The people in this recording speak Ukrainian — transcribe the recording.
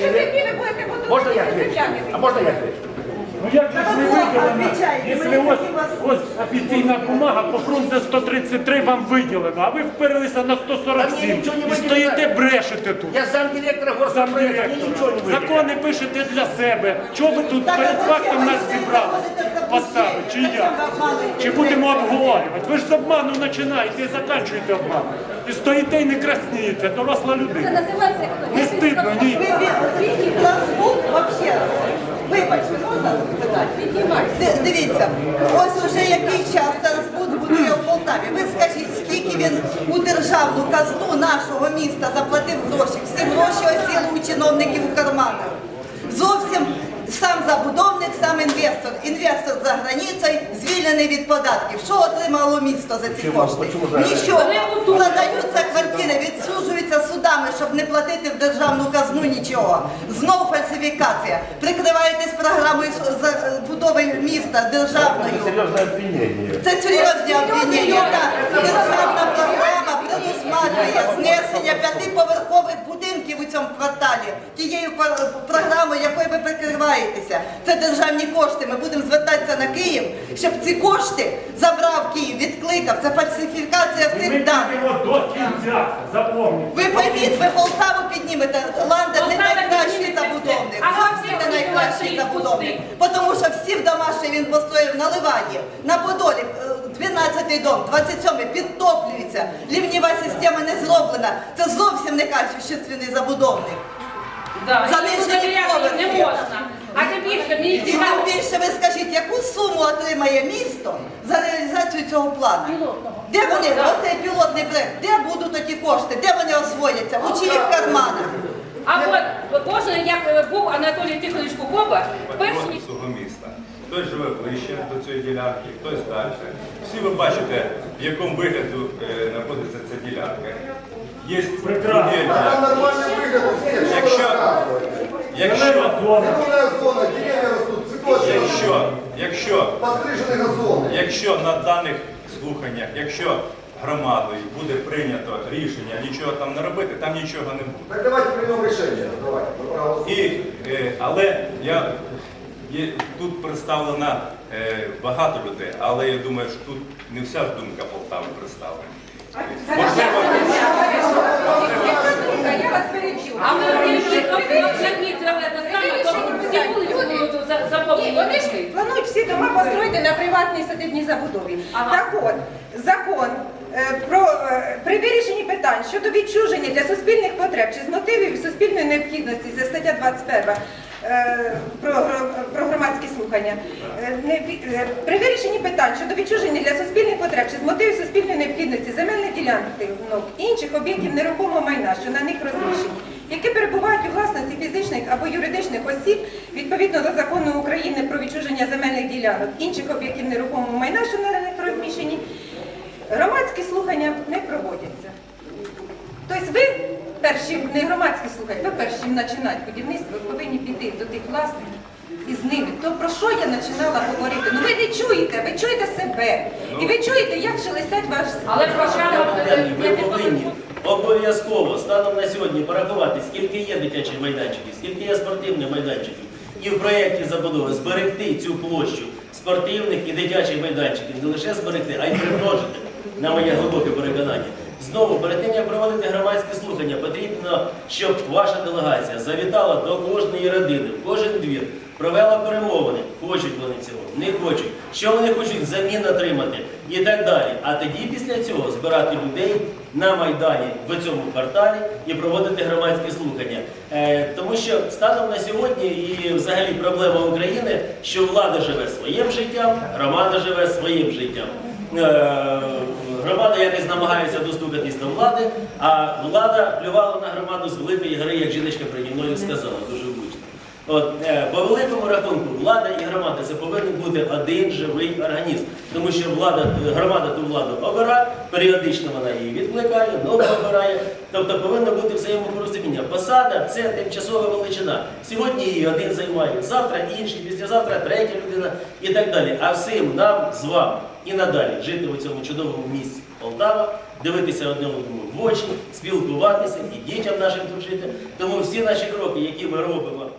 ж землі ви будете Можна я отвечу? А можна я отвечу? Ну як же ж не виділено? Якщо ось, ось офіційна бумага, по фрунзе 133 вам виділено, а ви вперлися на Та мені 147 нічого не і стоїте виділено. брешете тут. Я замдиректора горсполпроекта, мені нічого не Замдиректора. Закони пишете для себе. Чого ви тут перед фактом нас зібрали? Поставити, чи як? Чи будемо обговорювати? Ви ж з обману починаєте і закінчуєте обман. І стоїте і не краснієте, доросла Це людина. називається як Не стидно, ні. Трансбук вообще. Дивіться, ось уже який час Трансбук будує в Полтаві. Ви скажіть, скільки він у державну казну нашого міста заплатив гроші? Всі гроші осіли у чиновників у карманах. Зовсім сам забудовник, сам інвестор. Інвестор за границею звільнений від податків. Що отримало місто за ці кошти? Нічого. Продаються квартири, відсуджуються судами, щоб не платити в державну казну нічого. Знов фальсифікація. Прикриваєтесь програмою з- за- будови міста державною. Серйозне обвинення. Це серйозні обвинення. Так. Державна програма предусматриває знесення п'ятиповерхових будинків у цьому кварталі. Тією програмою, якою ви прикриваєтеся. Це державні кошти. Ми будемо звертатися на Київ, щоб ці кошти забрав Київ, відкликав. Це фальсифікація ми всіх даних. до кінця, запомніть. Ви пойміть, ви Полтаву піднімете. Ландер не Полтава найкращий підніметься забудовник. все. А вам Стоїть забудовник. Тому що всі в дома, він построїв на Ливані, на Подолі, е, 12-й дом, 27-й підтоплюється. Лівнєва система не зроблена. Це зовсім не качественний забудовник. Да, Занижені поверхи. не можна. А тим більше більше ви скажіть, яку суму отримає місто за реалізацію цього плану? Де вони, оцей пілотний проект, де будуть ті кошти, де вони освояться? У чиїх карманах? А от кожен, як е, був Анатолій Тихонович Кукоба, перш ніж свого міста. Хтось живе ближче до цієї ділянки, хтось далі. Всі ви бачите, в якому вигляду е, знаходиться ця ділянка. Є Прекрасно. будівля. Там нормальный выход у всех. Что Якщо, вы рассказываете? якщо, Зеленая зона, деревья растут, цветочки растут, якщо, якщо, пострижены газоны. якщо на даних слуханнях, якщо громадою буде прийнято рішення нічого там не робити, там нічого не буде. Так давайте примем решение. Давайте. І, е, але я, є, тут представлено е, багато людей, але я думаю, що тут не вся ж думка Полтави представлена. Я вас перечу. А ми як ні, треба то всі за-. Вони ж планують всі дома построїти на приватній садибній забудові. Ага. Так от, закон е, про е, при вирішенні питань щодо відчуження для суспільних потреб чи з мотивів суспільної необхідності, це стаття 21 е, про, про громадські слухання. Е, не е, При вирішенні питань щодо відчуження для суспільних потреб чи з мотивів суспільної необхідності земельних ділянок інших об'єктів нерухомого майна, що на них розміщені, які перебувають у власності або юридичних осіб відповідно до закону України про відчуження земельних ділянок інших об'єктів нерухомого майна, що на них розміщені, громадські слухання не проводяться. Тобто ви перші, не громадські слухання, ви перші починати будівництво, ви повинні піти до тих власників і з ними. То про що я починала говорити? Ну ви не чуєте, ви чуєте себе. І ви чуєте, як шелестять ваш Але повинні обов'язково станом на сьогодні порахувати, скільки є дитячих майданчиків, скільки є спортивних майданчиків, і в проєкті забудови зберегти цю площу спортивних і дитячих майданчиків, не лише зберегти, а й примножити, на моє глибоке переконання. Знову, перед тим, як проводити громадські слухання, потрібно, щоб ваша делегація завітала до кожної родини, в кожен двір, провела перемовини, хочуть вони цього, не хочуть, що вони хочуть взамін отримати і так далі. А тоді після цього збирати людей на Майдані в цьому кварталі і проводити громадські слухання. Е, тому що станом на сьогодні і взагалі проблема України, що влада живе своїм життям, громада живе своїм життям. Е, Громада якось намагається достукатись до влади, а влада плювала на громаду з великої гри, як жіночка переді мною сказала, дуже влучно. От, е, по великому рахунку, влада і громада це повинен бути один живий організм. Тому що влада, громада ту владу обирає, періодично вона її відкликає, нову обирає. Тобто повинно бути взаємопорозуміння. Посада це тимчасова величина. Сьогодні її один займає, завтра інший, післязавтра третя людина і так далі. А всім нам з вами і надалі жити у цьому чудовому місці Полтава, дивитися одному в очі, спілкуватися і дітям нашим тут жити. Тому всі наші кроки, які ми робимо